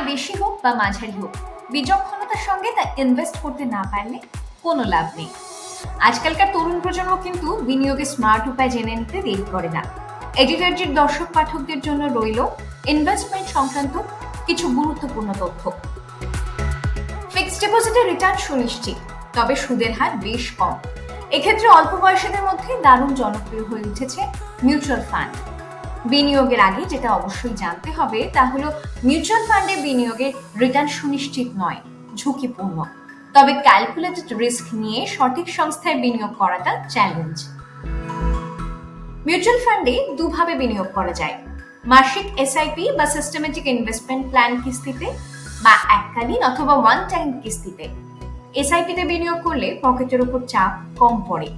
আয় বেশি হোক বা মাঝারি হোক, বিচক্ষণতার সঙ্গে তা ইনভেস্ট করতে না পারলে কোনো লাভ নেই। আজকালকার তরুণ প্রজন্ম কিন্তু বিনিয়োগে স্মার্ট উপায় জেনে নিতে দেরি করে না। এডিটারজির দর্শক পাঠকদের জন্য রইল ইনভেস্টমেন্ট সংক্রান্ত কিছু গুরুত্বপূর্ণ তথ্য। ফিক্সড ডিপোজিটের রিটার্ন সুনিশ্চিত, তবে সুদের হার বেশ কম। এক্ষেত্রে অল্প বয়সীদের মধ্যে দারুণ জনপ্রিয় হয়ে উঠেছে মিউচুয়াল ফান্ড বিনিয়োগের আগে যেটা অবশ্যই জানতে হবে, তা হলো মিউচুয়াল ফান্ডে বিনিয়োগের রিটার্ন সুনিশ্চিত নয়, ঝুঁকিপূর্ণ। তবে ক্যালকুলেটেড রিস্ক নিয়ে সঠিক সংস্থায় বিনিয়োগ করাটা চ্যালেঞ্জ মিউচুয়াল ফান্ডে দুভাবে বিনিয়োগ করা যায়। মাসিক এসআইপি বা সিস্টেমেটিক ইনভেস্টমেন্ট প্ল্যান কিস্তিতে বা এককালীন অথবা ওয়ান টাইম কিস্তিতে। এসআইপিতে বিনিয়োগ করলে পকেটের উপর চাপ কম পড়ে,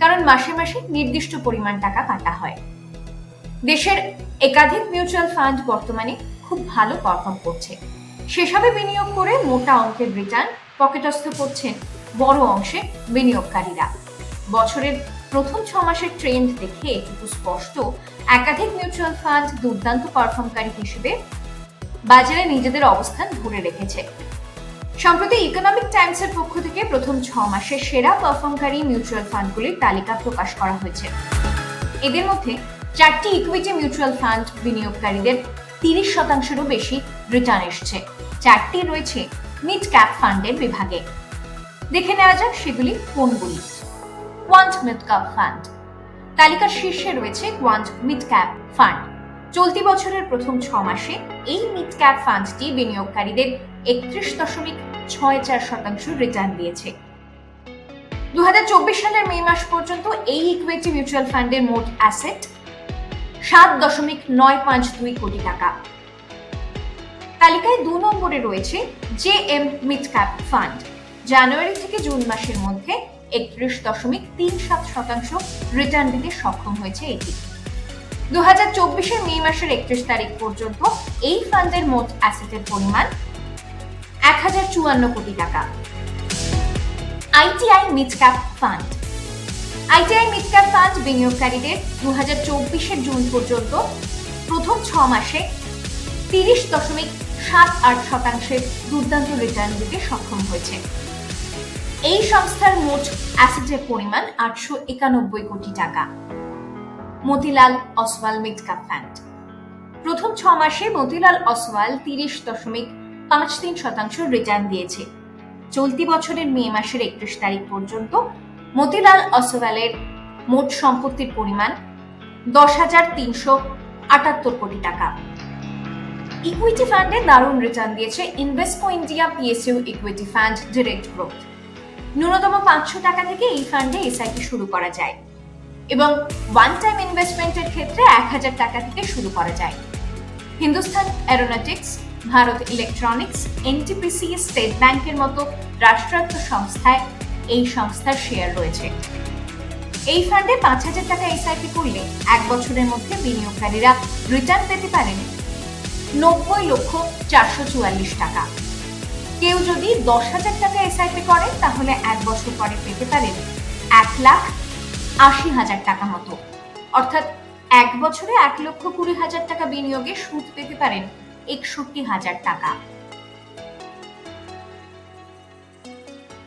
কারণ মাসে মাসে নির্দিষ্ট পরিমাণ টাকা কাটা হয়। দেশের একাধিক মিউচুয়াল ফান্ড বর্তমানে খুব ভালো পারফর্ম করছে। সেসবে বিনিয়োগ করে মোটা অঙ্কের রিটার্ন পকেটস্থ করছেন বড় অংশে বিনিয়োগকারীরা। বছরের প্রথম ছ মাসের ট্রেন্ড দেখে এটুকু স্পষ্ট, একাধিক মিউচুয়াল ফান্ড দুর্দান্ত পারফর্মকারী হিসেবে বাজারে নিজেদের অবস্থান ধরে রেখেছে। সম্প্রতি ইকোনমিক টাইমসের পক্ষ থেকে প্রথম ছ মাসে সেরা পারফর্মকারী মিউচুয়াল ফান্ডগুলির তালিকা প্রকাশ করা হয়েছে। এদের মধ্যে চারটি ইকুইটি মিউচুয়াল ফান্ড বিনিয়োগকারীদের তিরিশ শতাংশেরও বেশি রিটার্ন এসছে। চারটি রয়েছে মিড ক্যাপ ফান্ডের বিভাগে। দেখে নেওয়া যাক সেগুলি কোনগুলি। কোয়ান্ট মিড ক্যাপ ফান্ড তালিকার শীর্ষে রয়েছে কোয়ান্ট মিড ক্যাপ ফান্ড চলতি বছরের প্রথম ছ মাসে এই মিড ক্যাপ ফান্ডটি বিনিয়োগকারীদের একত্রিশ দশমিক ছয় চার শতাংশ রিটার্ন দিয়েছে। দু হাজার চব্বিশ সালের মে মাস পর্যন্ত এই ইকুইটি মিউচুয়াল ফান্ডের মোট অ্যাসেট সাত দশমিক নয় পাঁচ দুই কোটি টাকা। তালিকায় দু নম্বরে রয়েছে J M mid cap fund. January থেকে জুন মাসের মধ্যে একত্রিশ দশমিক তিন সাত শতাংশ রিটার্ন দিতে সক্ষম হয়েছে এটি। দু হাজার চব্বিশের মে মাসের একত্রিশ তারিখ পর্যন্ত এই ফান্ডের মোট অ্যাসেটের পরিমাণ এক হাজার চুয়ান্ন কোটি টাকা। ITI mid cap fund. ITI mid cap fund বিনিয়োগকারীদের দু হাজার চব্বিশের জুন পর্যন্ত প্রথম ছ মাসে তিরিশ দশমিক সাত আট শতাংশের দুর্দান্ত রিটার্ন দিতে সক্ষম হয়েছে। এই সংস্থার মোট অ্যাসেটের পরিমাণ আটশো একানব্বই কোটি টাকা। Motilal Oswal mid cap fund. প্রথম ছ মাসে মতিলাল অসওয়াল তিরিশ দশমিক পাঁচ তিন শতাংশ রিটার্ন দিয়েছে। চলতি বছরের মে মাসের একত্রিশ তারিখ পর্যন্ত মতিলাল অসওয়ালের মোট সম্পত্তির পরিমাণ দশ হাজার তিনশো আটাত্তর কোটি টাকা। ইকুইটি ফান্ডে দারুণ রিটার্ন দিয়েছে Invesco India PSU equity fund direct growth ন্যূনতম পাঁচশো টাকা থেকে এই ফান্ডে এসআইপি শুরু করা যায় এবং ওয়ান টাইম ইনভেস্টমেন্টের ক্ষেত্রে এক হাজার টাকা থেকে শুরু করা যায়। Hindustan aeronautics Bharat electronics NTPC state ব্যাংকের মতো রাষ্ট্রায়ত্ত সংস্থায় এই সংস্থার শেয়ার রয়েছে। এই ফান্ডে পাঁচ হাজার টাকা এসআইপি করলে এক বছরের মধ্যে বিনিয়োগকারীরা রিটার্ন পেতে পারেন নব্বই লক্ষ চারশো চুয়াল্লিশ টাকা। কেউ যদি দশ হাজার টাকা এসআইপি করেন তাহলে এক বছর পরে পেতে পারেন এক লাখ আশি হাজার টাকা মতো। অর্থাৎ এক বছরে এক লক্ষ কুড়ি হাজার টাকা বিনিয়োগে সুদ পেতে পারেন একষট্টি হাজার টাকা।